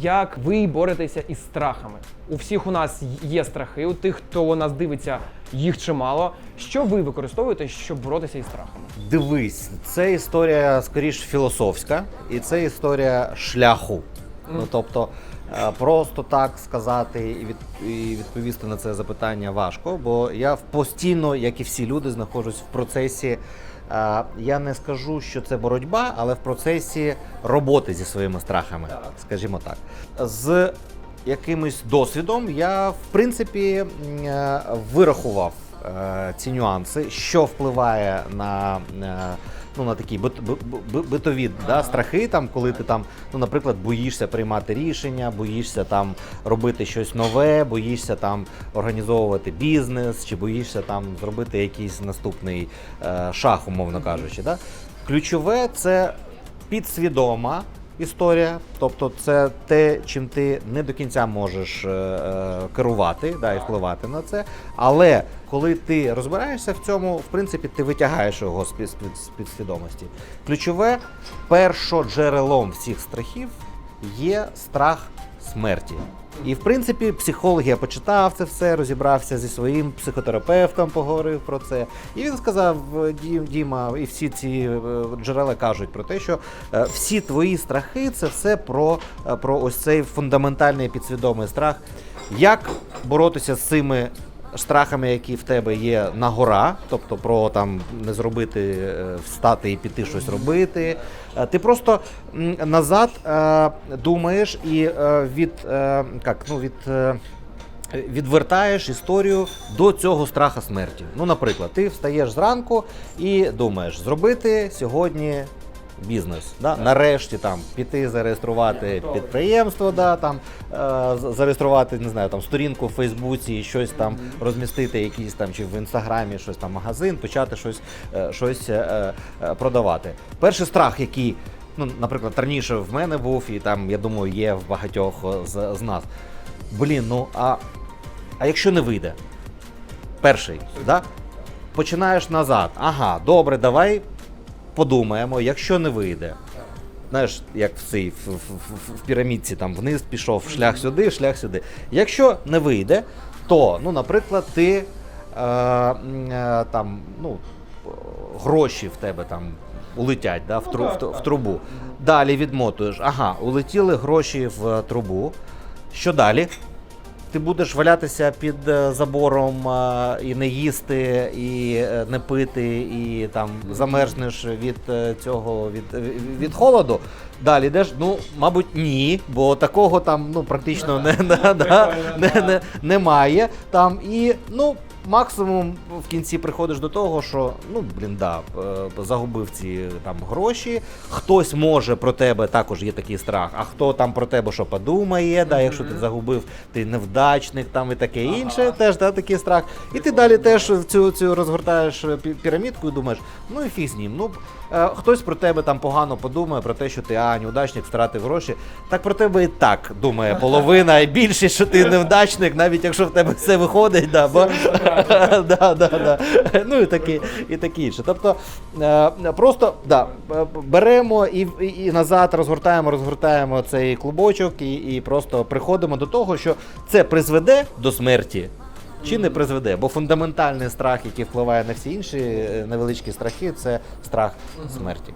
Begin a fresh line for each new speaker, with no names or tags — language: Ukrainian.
Як ви боретеся із страхами? У всіх у нас є страхи, у тих, хто нас дивиться, їх чимало. Що ви використовуєте, щоб боротися із страхами?
Дивись, це історія скоріш філософська, і це історія шляху. Ну тобто, е, просто так сказати і, від, і відповісти на це запитання важко, бо я постійно, як і всі люди, знаходжусь в процесі. е, Я не скажу, що це боротьба, але в процесі роботи зі своїми страхами, скажімо так. З якимось досвідом я, в принципі, е, вирахував ці нюанси, що впливає на, ну, на такі бит, бит- бит- битові да, страхи, там, коли ти там, ну, наприклад, боїшся приймати рішення, боїшся там робити щось нове, боїшся там організовувати бізнес, чи боїшся там зробити якийсь наступний е, шаг, умовно кажучи. Да? Ключове це підсвідома історія, тобто це те, чим ти не до кінця можеш е, е, керувати да, і впливати на це. Але коли ти розбираєшся в цьому, в принципі, ти витягаєш його з під, з під- з. Ключове першоджерелом всіх страхів є страх смерті. І в принципі, психолог я почитав це все, розібрався зі своїм психотерапевтом, поговорив про це. І він сказав: Діма, і всі ці е, джерела кажуть про те, що е, всі твої страхи це все про, е, про ось цей фундаментальний підсвідомий страх. Як боротися з цими страхами, які в тебе є на гора, тобто про там не зробити, е, встати і піти щось робити. Е, Ти просто назад е, думаєш і від, як, ну, від. Відвертаєш історію до цього страха смерті. Ну, наприклад, ти встаєш зранку і думаєш, зробити сьогодні бізнес. Да? Нарешті там піти зареєструвати підприємство, да, там, е, зареєструвати не знаю, там, сторінку в Фейсбуці, і щось там розмістити, якийсь там чи в інстаграмі, щось там магазин, почати щось, е, щось е, е, продавати. Перший страх, який, ну, наприклад, раніше в мене був, і там, я думаю, є в багатьох е, з, з нас. Блін, ну а, а якщо не вийде? Перший, да? починаєш назад. Ага, добре, давай подумаємо, якщо не вийде. Знаєш, як в цій в, в, в, в пірамідці там вниз пішов шлях сюди, шлях сюди. Якщо не вийде, то, ну, наприклад, ти е, е, там, ну, гроші в тебе там улетять да, в, тру, в, тру- в трубу. Далі відмотуєш. Ага, улетіли гроші в трубу. Що далі? Ти будеш валятися під е, забором е, і не їсти, і е, не пити, і там замерзнеш від цього від, від холоду. Далі йдеш, ну, мабуть, ні, бо такого там ну, практично не, не, да, не, не, немає. Там і ну. Максимум в кінці приходиш до того, що ну блін, да, е, загубив ці там гроші. Хтось може про тебе також є такий страх. А хто там про тебе що подумає? Да, якщо ти загубив, ти невдачник там і таке інше, теж да, такий страх. І ти далі теж цю цю розгортаєш пі- пірамідку і думаєш, ну і фіг з ним. Ну е, хтось про тебе там погано подумає про те, що ти а, неудачник, втратив гроші. Так про тебе і так думає половина, і більшість, що ти невдачник, навіть якщо в тебе все виходить, да, бо да, да, да. ну і такі, і такі інше. Тобто е, просто да, е, беремо і, і, і назад розгортаємо, розгортаємо цей клубочок, і, і просто приходимо до того, що це призведе до смерті. Чи не призведе? Бо фундаментальний страх, який впливає на всі інші е, невеличкі страхи, це страх смерті.